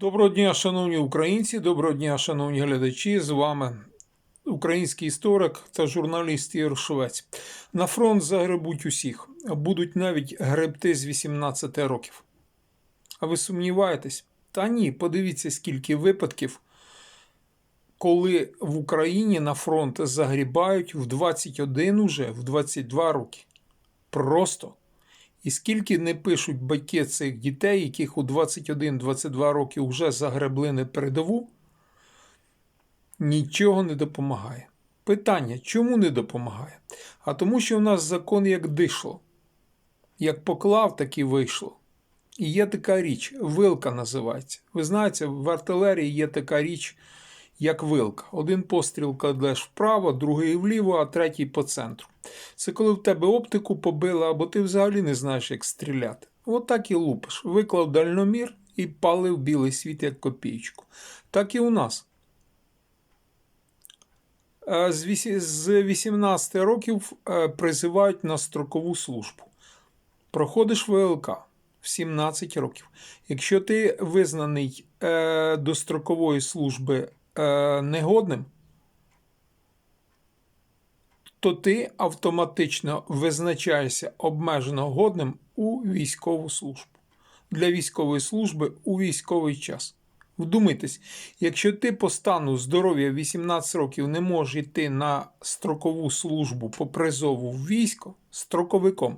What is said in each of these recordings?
Доброго дня, шановні українці, доброго дня, шановні глядачі. З вами український історик та журналіст Ігор Швець. На фронт загребуть усіх, будуть навіть гребти з 18 років. А ви сумніваєтесь? Та ні, подивіться, скільки випадків, коли в Україні на фронт загрібають в 21 уже, в 22 роки. Просто. І скільки не пишуть батьки цих дітей, яких у 21-22 роки вже загребли на передову, нічого не допомагає. Питання, чому не допомагає? А тому, що в нас закон як дишло. Як поклав, так і вийшло. І є така річ, вилка називається. Ви знаєте, в артилерії є така річ, як вилка. Один постріл кладеш вправо, другий вліво, а третій по центру. Це коли в тебе оптику побили, або ти взагалі не знаєш, як стріляти. От так і лупиш. Виклав дальномір і палив білий світ як копійку. Так і у нас. Е, З 18 років е, призивають на строкову службу. Проходиш ВЛК в 17 років. Якщо ти визнаний е, до строкової служби е, негодним, то ти автоматично визначаєшся обмежено годним у військову службу. Для військової служби у військовий час. Вдумайтесь, якщо ти по стану здоров'я 18 років не можеш йти на строкову службу по призову в військо строковиком,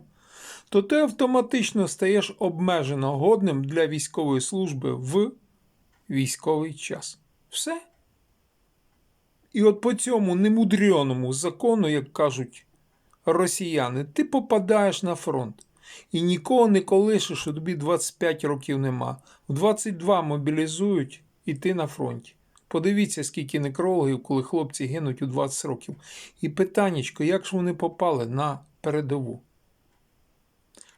то ти автоматично стаєш обмежено годним для військової служби в військовий час. Все. І от по цьому немудреному закону, як кажуть росіяни, ти попадаєш на фронт. І нікого не колишиш, що тобі 25 років нема. В 22 мобілізують і ти на фронті. Подивіться, скільки некрологів, коли хлопці гинуть у 20 років. І питаннячко, як ж вони попали на передову?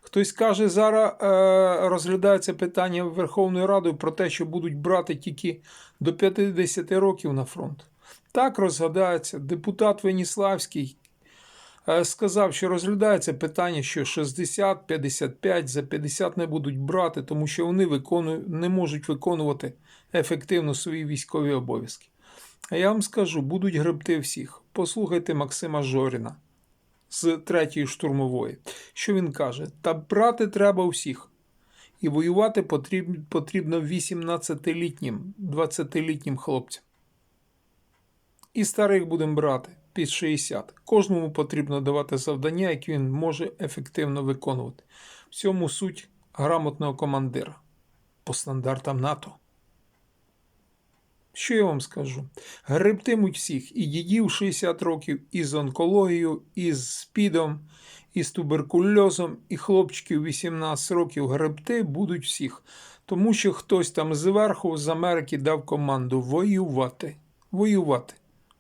Хтось каже, зараз е, розглядається питання Верховною Радою про те, що будуть брати тільки до 50 років на фронт. Так розгадається. Депутат Веніславський е, сказав, що розглядається питання, що 60, 55, за 50 не будуть брати, тому що вони виконують, не можуть виконувати ефективно свої військові обов'язки. А я вам скажу, будуть гребти всіх. Послухайте Максима Жоріна з третьої штурмової. Що він каже? Та брати треба всіх. І воювати потрібно, потрібно 18-літнім, 20-літнім хлопцям. І старих будемо брати під 60. Кожному потрібно давати завдання, які він може ефективно виконувати. В цьому суть грамотного командира по стандартам НАТО. Що я вам скажу? Гребтимуть всіх і дідів 60 років, і з онкологією, і з спідом, і з туберкульозом, і хлопчиків 18 років гребти будуть всіх, тому що хтось там зверху з Америки дав команду воювати. Воювати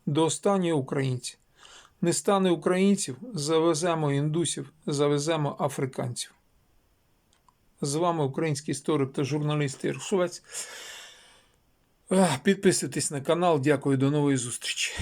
до останнього українця. Не стане українців, завеземо індусів, завеземо африканців. З вами український історик та журналіст Ігор Підписуйтесь на канал. Дякую, до нової зустрічі.